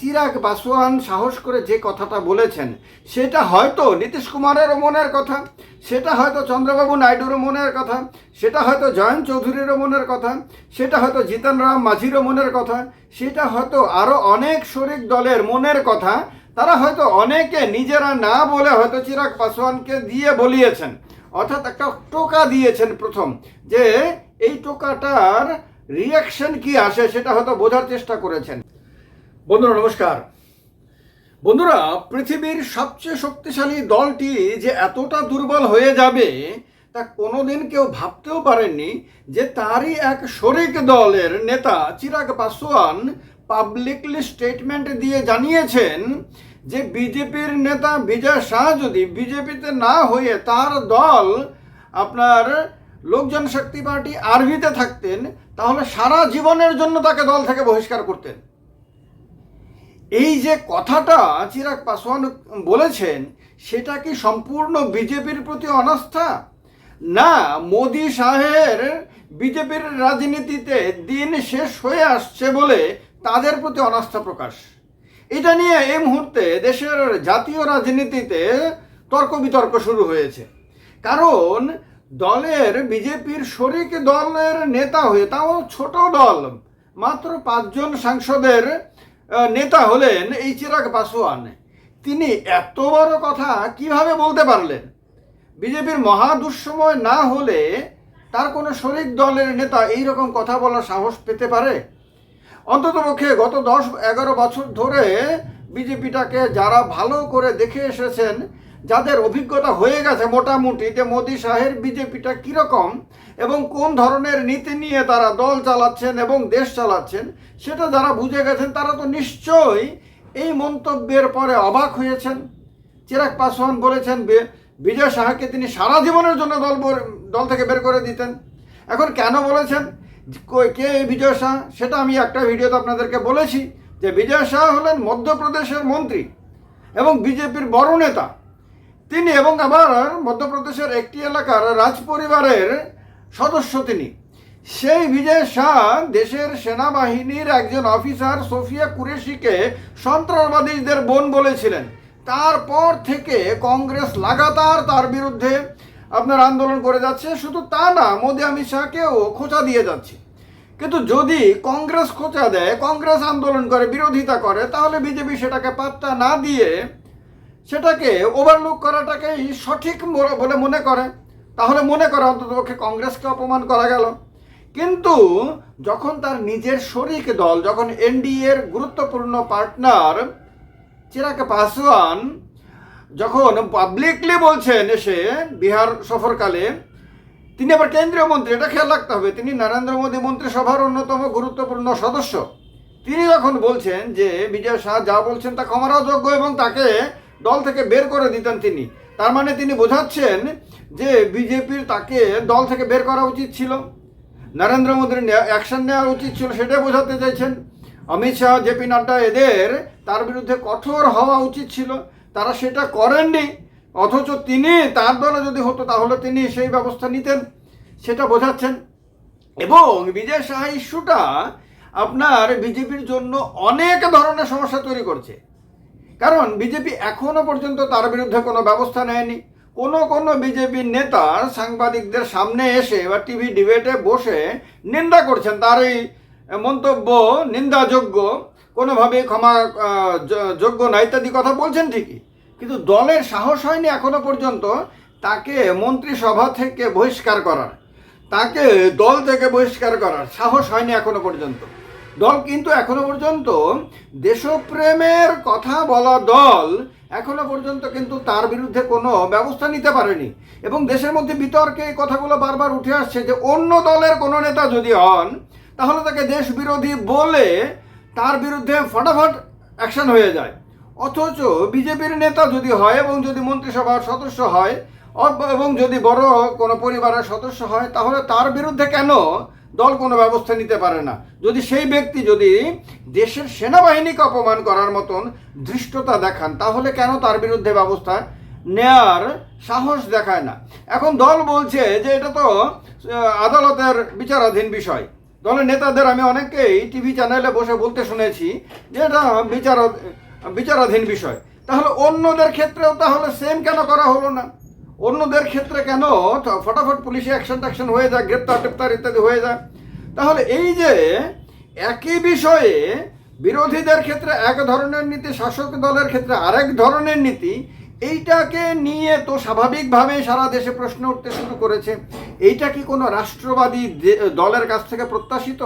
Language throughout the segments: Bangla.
চিরাগ পাসওয়ান সাহস করে যে কথাটা বলেছেন, সেটা হয়তো নীতিশ কুমারেরও মনের কথা, সেটা হয়তো চন্দ্রবাবু নাইডুরও মনের কথা, সেটা হয়তো জয়ন্ত চৌধুরীরও মনের কথা, সেটা হয়তো জিতন রাম মাঝিরও মনের কথা, সেটা হয়তো আরও অনেক শরিক দলের মনের কথা, তারা হয়তো অনেকে নিজেরা না বলে হয়তো চিরাগ পাসওয়ানকে দিয়ে বলিয়েছেন। অর্থাৎ একটা টোকা দিয়েছেন প্রথম, যে এই টোকাটার রিয়াকশন কি আসে সেটা হয়তো বোঝার চেষ্টা করেছেন। বন্ধুরা, নমস্কার। বন্ধুরা, পৃথিবীর সবচেয়ে শক্তিশালী দলটি যে এতটা দুর্বল হয়ে যাবে, তা কোনোদিন কেউ ভাবতেও পারেননি যে তারই এক শরিক দলের নেতা চিরাগ পাসওয়ান পাবলিকলি স্টেটমেন্ট দিয়ে জানিয়েছেন যে বিজেপির নেতা বিজয় শাহ যদি বিজেপিতে না হয়ে তার দল আপনার লোক জনশক্তি পার্টি আরভিতে থাকতেন, তাহলে সারা জীবনের জন্য তাকে দল থেকে বহিষ্কার করতেন। এই যে কথাটা চিরাগ পাসওয়ান বলেছেন, সেটা কি সম্পূর্ণ বিজেপির প্রতি অনাস্থা? না, মোদি শাহের বিজেপির রাজনীতিতে দিন শেষ হয়ে আসছে বলে তাদের প্রতি অনাস্থা প্রকাশ। এটা নিয়ে এই মুহূর্তে দেশের জাতীয় রাজনীতিতে তর্ক বিতর্ক শুরু হয়েছে। কারণ দলের বিজেপির শরিক দলের নেতা হয়ে, তাও ছোট দল, মাত্র পাঁচজন সাংসদের নেতা হলেন এই চিরাগ পাসোয়ান। তিনি এত বড় কথা কীভাবে বলতে পারলেন? বিজেপির মহা দুঃসময় না হলে তার কোনো শরিক দলের নেতা এই রকম কথা বলার সাহস পেতে পারে? অন্ততপক্ষে গত দশ এগারো বছর ধরে বিজেপিটাকে যারা ভালো করে দেখে এসেছেন যাদের অভিজ্ঞতা হয়ে গেছে মোটামুটি যে মোদী শাহের বিজেপিটা কীরকম এবং কোন ধরনের নীতি নিয়ে তারা দল চালাচ্ছেন এবং দেশ চালাচ্ছেন, সেটা যারা বুঝে গেছেন তারা তো নিশ্চয়ই এই মন্তব্যের পরে অবাক হয়েছেন। চিরাগ পাসওয়ান বলেছেন বিজয় শাহকে তিনি সারা জীবনের জন্য দল দল থেকে বের করে দিতেন। এখন কেন বলেছেন? কে বিজয় শাহ? সেটা আমি একটা ভিডিওতে আপনাদেরকে বলেছি যে বিজয় শাহ হলেন মধ্যপ্রদেশের মন্ত্রী এবং বিজেপির বড় নেতা। তিনি এবং আমার মধ্যপ্রদেশের একটি এলাকার রাজ পরিবারের সদস্য তিনি। সেই বিজয় শাহ দেশের সেনাবাহিনীর একজন অফিসার সোফিয়া কুরেশিকে সন্ত্রাসবাদীদের বোন বলেছিলেন। তারপর থেকে কংগ্রেস লাগাতার তার বিরুদ্ধে আপনার আন্দোলন করে যাচ্ছে, শুধু তা না, মোদী অমিত শাহকেও খোঁচা দিয়ে যাচ্ছে। কিন্তু যদি কংগ্রেস খোঁচা দেয়, কংগ্রেস আন্দোলন করে, বিরোধিতা করে, তাহলে বিজেপি সেটাকে পাত্তা না দিয়ে সেটাকে ওভারলুক করাটাকেই সঠিক বলে মনে করে। তাহলে মনে করে অন্ততপক্ষে কংগ্রেসকে অপমান করা গেল। কিন্তু যখন তার নিজের শরিক দল, যখন এনডিএর গুরুত্বপূর্ণ পার্টনার চিরাগ পাসওয়ান যখন পাবলিকলি বলছেন এসে বিহার সফরকালে, তিনি আবার কেন্দ্রীয় মন্ত্রী, এটা খেয়াল রাখতে হবে, তিনি নরেন্দ্র মোদী মন্ত্রিসভার অন্যতম গুরুত্বপূর্ণ সদস্য। তিনি যখন বলছেন যে বিজয় শাহ যা বলছেন তা ক্ষমারও যোগ্য এবং তাকে দল থেকে বের করে দিতেন তিনি। তার মানে তিনি বোঝাচ্ছেন যে বিজেপির তাকে দল থেকে বের করা উচিত ছিল। নরেন্দ্র মোদীর অ্যাকশন নেওয়া উচিত ছিল সেটাই বোঝাতে চাইছেন। অমিত শাহ, জেপি নাড্ডা এদের তার বিরুদ্ধে কঠোর হওয়া উচিত ছিল। তারা সেটা করেননি, অথচ তিনি তার দলে যদি হতো তাহলে তিনি সেই ব্যবস্থা নিতেন, সেটা বোঝাচ্ছেন। এবং বিজয় শাহ ইস্যুটা আপনার বিজেপির জন্য অনেক ধরনের সমস্যা তৈরি করছে। কারণ বিজেপি এখনও পর্যন্ত তার বিরুদ্ধে কোনো ব্যবস্থা নেয়নি। কোনো কোনো বিজেপির নেতা সাংবাদিকদের সামনে এসে বা টিভি ডিবেটে বসে নিন্দা করছেন। তার এই মন্তব্য নিন্দাযোগ্য কোনোভাবে ক্ষমা যোগ্য না ইত্যাদি কথা বলছেন ঠিকই। কিন্তু দলের সাহস হয়নি এখনও পর্যন্ত তাকে মন্ত্রিসভা থেকে বহিষ্কার করার। তাকে দল থেকে বহিষ্কার করার সাহস হয়নি এখনও পর্যন্ত। দল কিন্তু এখনও পর্যন্ত দেশপ্রেমের কথা বলা দল এখনও পর্যন্ত কিন্তু তার বিরুদ্ধে কোনো ব্যবস্থা নিতে পারেনি। এবং দেশের মধ্যে বিতর্কে এই কথাগুলো বারবার উঠে আসছে যে অন্য দলের কোনো নেতা যদি হন, তাহলে তাকে দেশ বিরোধী বলে তার বিরুদ্ধে ফটাফট অ্যাকশন হয়ে যায়। অথচ বিজেপির নেতা যদি হয় এবং যদি মন্ত্রিসভার সদস্য হয় এবং যদি বড় কোনো পরিবারের সদস্য হয়, তাহলে তার বিরুদ্ধে কেন দল কোনো ব্যবস্থা নিতে পারে না। যদি সেই ব্যক্তি যদি দেশের সেনাবাহিনীকে অপমান করার মতন ধৃষ্টতা দেখান, তাহলে কেন তার বিরুদ্ধে ব্যবস্থা নেয়ার সাহস দেখায় না? এখন দল বলছে যে এটা তো আদালতের বিচারাধীন বিষয়। দলের নেতাদের আমি অনেককেই টিভি চ্যানেলে বসে বলতে শুনেছি যে এটা বিচার, বিচারাধীন বিষয়। তাহলে অন্যদের ক্ষেত্রেও তাহলে সেম কেন করা হলো না? অন্যদের ক্ষেত্রে কেন? ফটাফট পুলিশে অ্যাকশন ট্যাকশন হয়ে যায় গ্রেপ্তার, টেপ্তার ইত্যাদি হয়ে যায় তাহলে এই যে একই বিষয়ে বিরোধীদের ক্ষেত্রে এক ধরনের নীতি, শাসক দলের ক্ষেত্রে আরেক ধরনের নীতি, এইটাকে নিয়ে তো স্বাভাবিকভাবে সারা দেশে প্রশ্ন উঠতে শুরু করেছে। এইটা কি কোনো রাষ্ট্রবাদী দলের কাছ থেকে প্রত্যাশিত?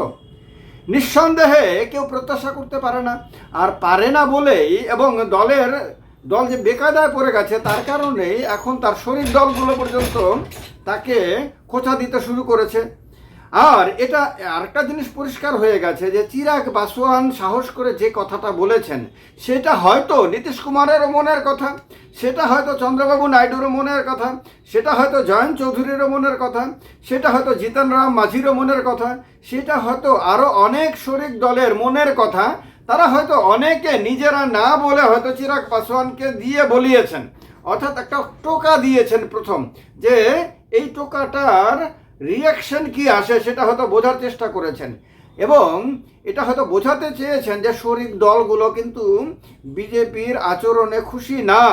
নিঃসন্দেহে কেউ প্রত্যাশা করতে পারে না। আর পারে না বলেই এবং দলের দল যে বেকায়দায় পড়ে গেছে, তার কারণেই এখন তার শরীর দলগুলো পর্যন্ত তাকে খোঁচা দিতে শুরু করেছে। আর এটা আরেকটা জিনিস পরিষ্কার হয়ে গেছে যে, চিরাগ পাসওয়ান সাহস করে যে কথাটা বলেছেন, সেটা হয়তো নীতিশ কুমারেরও মনের কথা, সেটা হয়তো চন্দ্রবাবু নাইডুরও মনের কথা, সেটা হয়তো জয়ন্ত চৌধুরীরও মনের কথা, সেটা হয়তো জিতেন রাম মাঝিরও মনের কথা, সেটা হয়তো আরও অনেক শরিক দলের মনের কথা তারা হয়তো অনেকে নিজেরা না বলে হয়তো চিরাগ পাসওয়ানকে দিয়ে বলিয়েছেন। অর্থাৎ একটা টোকা দিয়েছেন প্রথম যে এই টোকাটার রিয়াকশন কি আসে সেটা হয়তো বোঝার চেষ্টা করেছেন। এবং এটা হয়তো বোঝাতে চেয়েছেন যে শরিক দলগুলো কিন্তু বিজেপির আচরণে খুশি না।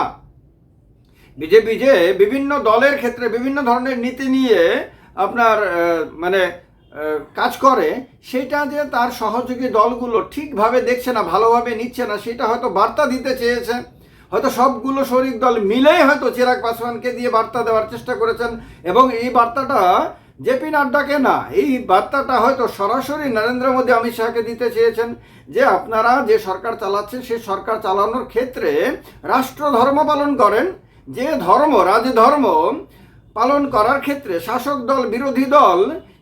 বিজেপি যে বিভিন্ন দলের ক্ষেত্রে বিভিন্ন ধরনের নীতি নিয়ে আপনার মানে কাজ করে, সেটা যে তার সহযোগী দলগুলো ঠিকভাবে দেখছে না, ভালোভাবে নিচ্ছে না, সেটা হয়তো বার্তা দিতে চেয়েছে হয়তো সবগুলো শরিক দল মিলেই হয়তো চিরাগ পাসওয়ানকে দিয়ে বার্তা দেওয়ার চেষ্টা করেছেন। এবং এই বার্তাটা জেপি নাড্ডাকে না, এই বার্তাটা হয়তো সরাসরি নরেন্দ্র মোদী, অমিত শাহকে দিতে চেয়েছেন যে আপনারা যে সরকার চালাচ্ছেন, সেই সরকার চালানোর ক্ষেত্রে রাষ্ট্র ধর্ম পালন করেন, যে ধর্ম, রাজধর্ম পালন করার ক্ষেত্রে শাসক দল, বিরোধী দল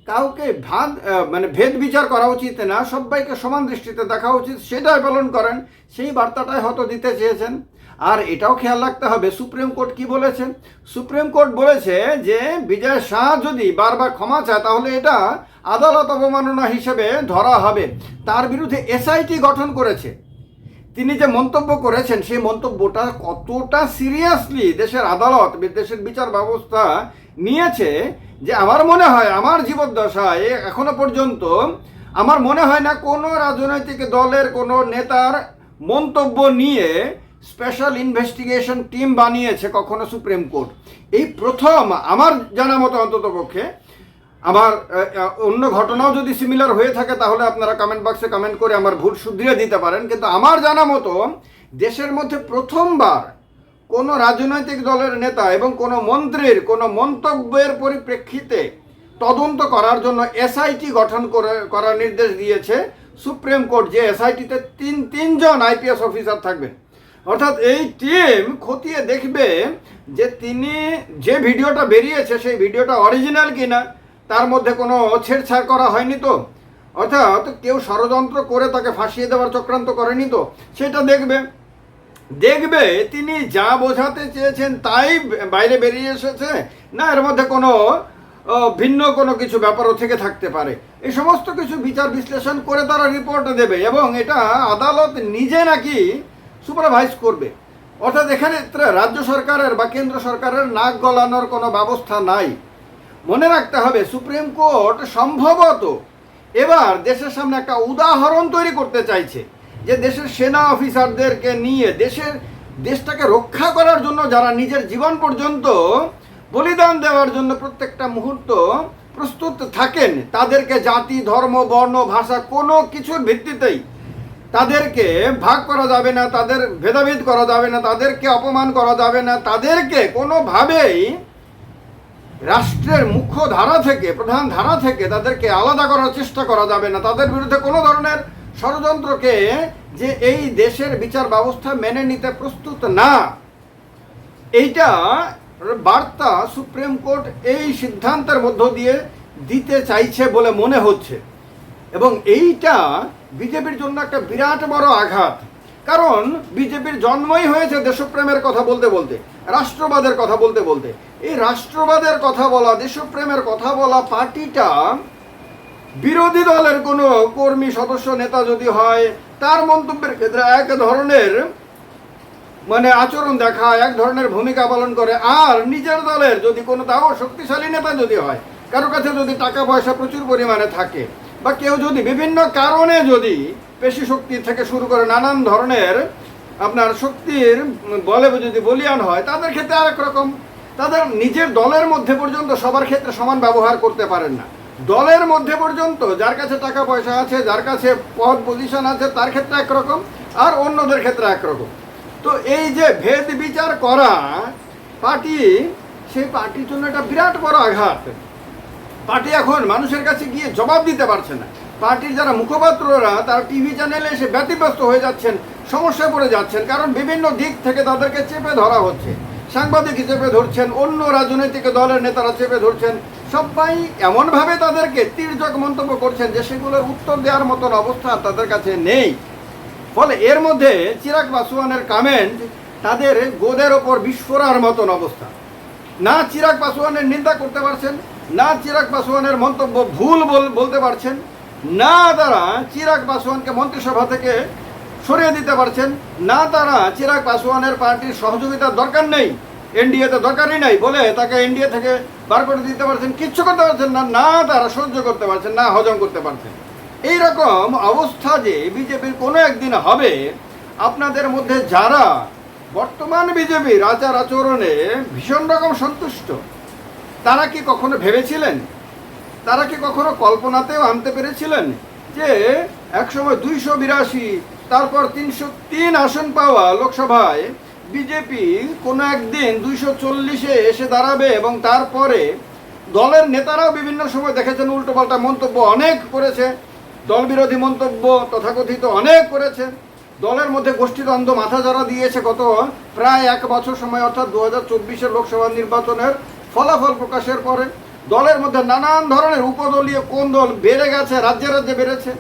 কাউকে ভাদ মানে ভেদ বিচার করা উচিত না, সবাইকে সমান দৃষ্টিতে দেখা উচিত, সেটাই পালন করেন, সেই বার্তাটাই হয়তো দিতে চেয়েছেন। আর এটাও খেয়াল রাখতে হবে, সুপ্রিম কোর্ট কি বলেছে? সুপ্রিম কোর্ট বলেছে যে বিজয় শাহ যদি বারবার ক্ষমা চায়, তাহলে এটা আদালত অবমাননা হিসেবে ধরা হবে। তার বিরুদ্ধে এসআইটি গঠন করেছে। তিনি যে মন্তব্য করেছেন, সেই মন্তব্যটা কতটা সিরিয়াসলি দেশের আদালত দেশের বিচার ব্যবস্থা নিয়েছে যে আমার মনে হয়, আমার জীবদ্দশায় এখনও পর্যন্ত আমার মনে হয় না কোনো রাজনৈতিক দলের কোনো নেতার মন্তব্য নিয়ে স্পেশাল ইনভেস্টিগেশন টিম বানিয়েছে কখনো সুপ্রিম কোর্ট এই প্রথম আমার জানা মতো অন্তত পক্ষে আমার অন্য ঘটনাও যদি সিমিলার হয়ে থাকে, তাহলে আপনারা কমেন্ট বক্সে কমেন্ট করে আমার ভুল শুধরিয়ে দিতে পারেন। কিন্তু আমার জানা মতো, দেশের মধ্যে প্রথমবার কোনো রাজনৈতিক দলের নেতা এবং কোনো মন্ত্রীর, কোনো মন্তব্যের পরিপ্রেক্ষিতে তদন্ত করার জন্য এসআইটি গঠন করে, করার নির্দেশ দিয়েছে সুপ্রিম কোর্ট, যে এসআইটিতে তিন, তিনজন আইপিএস অফিসার থাকবেন। অর্থাৎ এই টিম খতিয়ে দেখবে যে তিনি যে ভিডিওটা বেরিয়েছে, সেই ভিডিওটা অরিজিনাল কিনা তার মধ্যে কোনো ছেড়ছাড় করা হয়নি তো? অর্থাৎ কেউ ষড়যন্ত্র করে তাকে ফাঁসিয়ে দেওয়ার চক্রান্ত করেনি তো? সেটা দেখবে। দেখবে, তিনি যা বোঝাতে চেয়েছেন তাই বাইরে বেরিয়ে এসেছে। না, এর মধ্যে কোনো ভিন্ন কোনো কিছু ব্যাপারও থেকে থাকতে পারে। এই সমস্ত কিছু বিচার বিশ্লেষণ করে তারা রিপোর্ট দেবে এবং এটা আদালত নিজে নাকি সুপারভাইজ করবে। অর্থাৎ এখানে রাজ্য সরকারের বা কেন্দ্র সরকারের নাক গলানোর কোনো ব্যবস্থা নাই। মনে রাখতে হবে, সুপ্রিম কোর্ট সম্ভবত এবার দেশের সামনে একটা উদাহরণ তৈরি করতে চাইছে যে দেশের সেনা অফিসারদেরকে নিয়ে দেশের, দেশটাকে রক্ষা করার জন্য যারা নিজের জীবন পর্যন্ত বলিদান দেওয়ার জন্য প্রত্যেকটা মুহূর্ত প্রস্তুত থাকেন, তাদেরকে জাতি, ধর্ম, বর্ণ, ভাষা কোনো কিছুর ভিত্তিতেই তাদেরকে ভাগ করা যাবে না, তাদের ভেদাভেদ করা যাবে না, তাদেরকে অপমান করা যাবে না, তাদেরকে কোনোভাবেই রাষ্ট্রের মুখ্য ধারা থেকে, প্রধান ধারা থেকে তাদেরকে আলাদা করার চেষ্টা করা যাবে না। তাদের বিরুদ্ধে কোনো ধরনের ষড়যন্ত্রকে যে এই দেশের বিচার ব্যবস্থা মেনে নিতে প্রস্তুত না, এইটা বার্তা সুপ্রিম কোর্ট এই সিদ্ধান্তের মধ্য দিয়ে দিতে চাইছে বলে মনে হচ্ছে। এবং এইটা বিজেপির জন্য একটা বিরাট বড় আঘাত। কারণ বিজেপির জন্মই হয়েছে দেশপ্রেমের কথা বলতে বলতে, রাষ্ট্রবাদের কথা বলতে বলতে। এই রাষ্ট্রবাদের কথা বলা, দেশপ্রেমের কথা বলা পার্টিটা বিরোধী দলের কোনো কর্মী, সদস্য, নেতা যদি হয়, তার মন্তব্যের ক্ষেত্রে এক ধরনের মানে আচরণ দেখায় এক ধরনের ভূমিকা পালন করে। আর নিজের দলের যদি কোনো তাও শক্তিশালী নেতা যদি হয়, কারও কাছে যদি টাকা পয়সা প্রচুর পরিমাণে থাকে বা কেউ যদি বিভিন্ন কারণে যদি পেশি শক্তি থেকে শুরু করে নানান ধরনের আপনার শক্তির বলে যদি বলিয়ান হয়, তাদের ক্ষেত্রে আরেক রকম। তাদের নিজের দলের মধ্যে পর্যন্ত সবার ক্ষেত্রে সমান ব্যবহার করতে পারেন না। দলের মধ্যে পর্যন্ত যার কাছে টাকা পয়সা আছে, যার কাছে পদ পজিশন আছে, তার ক্ষেত্রে একরকম আর অন্যদের ক্ষেত্রে একরকম তো এই যে ভেদ বিচার করা, পার্টি, সেই পার্টির জন্য একটা বিরাট বড় আঘাত। পার্টি এখন মানুষের কাছে গিয়ে জবাব দিতে পারছে না। পার্টির যারা মুখপাত্ররা, তারা টিভি চ্যানেলে এসে ব্যতিব্যস্ত হয়ে যাচ্ছেন, সমস্যায় পড়ে যাচ্ছেন, কারণ বিভিন্ন দিক থেকে তাদেরকে চেপে ধরা হচ্ছে। সাংবাদিক চেপে ধরছেন, অন্য রাজনৈতিক দলের নেতারা চেপে ধরছেন। সবাই এমনভাবে তাদেরকে তির্যক মন্তব্য করছেন যে সেগুলোর উত্তর দেওয়ার মতন অবস্থা তাদের কাছে নেই। ফলে এর মধ্যে চিরাগ পাসওয়ানের কামেন্ট তাদের গোদের ওপর বিস্ফোরার মতন অবস্থা। না চিরাগ পাসওয়ানের নিন্দা করতে পারছেন না চিরাগ পাসওয়ানের মন্তব্য ভুল বল- বলতে পারছেন, না তারা চিরাগ পাসওয়ানকে মন্ত্রিসভা থেকে সরিয়ে দিতে পারছেন, না তারা চিরাগ পাসওয়ানের পার্টির সহযোগিতার দরকার নেই, এনডিএতে দরকারই নাই বলে তাকে এনডিএ থেকে বার করে দিতে পারছেন, কিচ্ছু করতে পারছেন না না তারা সহ্য করতে পারছেন, না হজম করতে পারছেন। এই রকম অবস্থা যে বিজেপির কোনো একদিন হবে, আপনাদের মধ্যে যারা বর্তমান বিজেপির আচার আচরণে ভীষণ রকম সন্তুষ্ট তারা কি কখনো ভেবেছিলেন? তারা কি কখনো কল্পনাতেও আনতে পেরেছিলেন যে একসময় দুইশো বিরাশি, তারপর তিনশো তিন আসন পাওয়া লোকসভায় বিজেপি কোনো একদিন দুইশো চল্লিশে এসে দাঁড়াবে এবং তারপরে দলের নেতারাও বিভিন্ন সময় দেখেছেন উল্টোপাল্টা মন্তব্য অনেক করেছে দল বিরোধী মন্তব্য তথাকথিত অনেক করেছে। দলের মধ্যে গোষ্ঠীদ্বন্দ্ব মাথা যারা দিয়েছে গত প্রায় এক বছর সময়, অর্থাৎ দু হাজার লোকসভা নির্বাচনের ফলাফল প্রকাশের পরে দলের মধ্যে নানান ধরনের উপদলীয় কোন দল বেড়ে গেছে, রাজ্যে রাজ্যে বেড়েছে,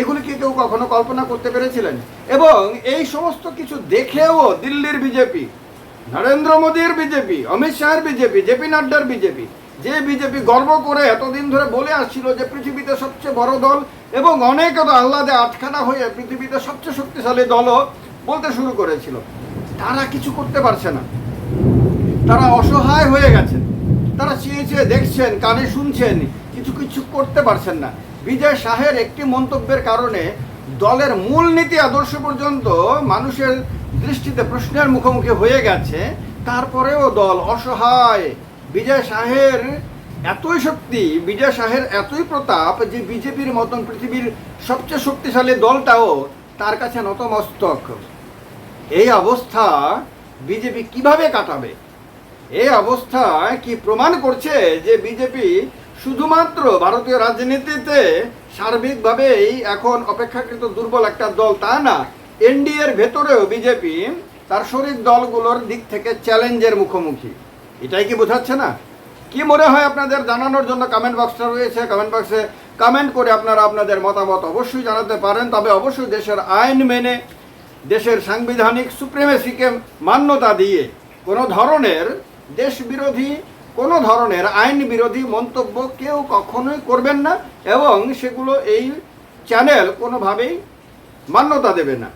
এগুলি কি কেউ কখনো কল্পনা করতে পেরেছিলেন? এবং এই সমস্ত কিছু দেখেও দিল্লির বিজেপি, নরেন্দ্র মোদীর বিজেপি, অমিত শাহের বিজেপি জেপি নাড্ডার বিজেপি, যে বিজেপি গর্ব করে এতদিন ধরে বলে আসছিল যে পৃথিবীতে সবচেয়ে বড় দল এবং অনেক আহ্লাদে আটখানা হয়ে পৃথিবীতে সবচেয়ে শক্তিশালী দলও বলতে শুরু করেছিল। তারা কিছু করতে পারছে না। তারা অসহায় হয়ে গেছেন তারা চেয়ে চেয়ে দেখছেন, কানে শুনছেন, কিছু কিছু করতে পারছেন না। বিজয় শাহের একটি মন্তব্যের কারণে দলের মূল নীতি আদর্শ পর্যন্ত মানুষের দৃষ্টিতে প্রশ্নের মুখোমুখি হয়ে গেছে। তারপরেও দল অসহায়। বিজয় শাহের এতই শক্তি, বিজয় শাহের এতই প্রতাপ যে বিজেপির মতন পৃথিবীর সবচেয়ে শক্তিশালী দলটাও তার কাছে নতমস্তক। এই অবস্থা বিজেপি কীভাবে কাটাবে? এই অবস্থায় কি প্রমাণ করছে যে বিজেপি শুধুমাত্র ভারতীয় রাজনীতিতে সার্বিকভাবেই এখন অপেক্ষাকৃত দুর্বল একটা দল তা না, এনডিএর ভেতরেও বিজেপি তার শরীর দলগুলোর দিক থেকে চ্যালেঞ্জের মুখোমুখি। এটাই কি বোঝাচ্ছে না? কি মনে হয় আপনাদের জানানোর জন্য কমেন্ট বক্সটা রয়েছে? কমেন্ট বক্সে কমেন্ট করে আপনারা আপনাদের মতামত অবশ্যই জানাতে পারেন। তবে অবশ্যই দেশের আইন মেনে দেশের সাংবিধানিক সুপ্রিমেসিকে মান্যতা দিয়ে কোনো ধরনের দেশ বিরোধী কোনো ধরনের আইন বিরোধী মন্তব্য কেউ কখনোই করবেন না এবং সেগুলো এই চ্যানেল কোনোভাবেই মান্যতা দেবে না।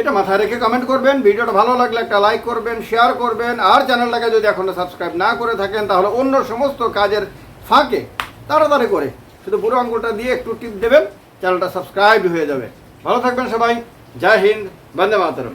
এটা মাথায় রেখে কমেন্ট করবেন, ভিডিওটা ভালো লাগলে একটা লাইক করবেন শেয়ার করবেন, আর চ্যানেলটাকে যদি এখনও সাবস্ক্রাইব না করে থাকেন, তাহলে অন্য সমস্ত কাজের ফাঁকে তাড়াতাড়ি করে শুধু বুড়ো আঙ্গুলটা দিয়ে একটু টিপ দেবেন, চ্যানেলটা সাবস্ক্রাইব হয়ে যাবে। ভালো থাকবেন সবাই। জয় হিন্দ, বন্দে মাতরম।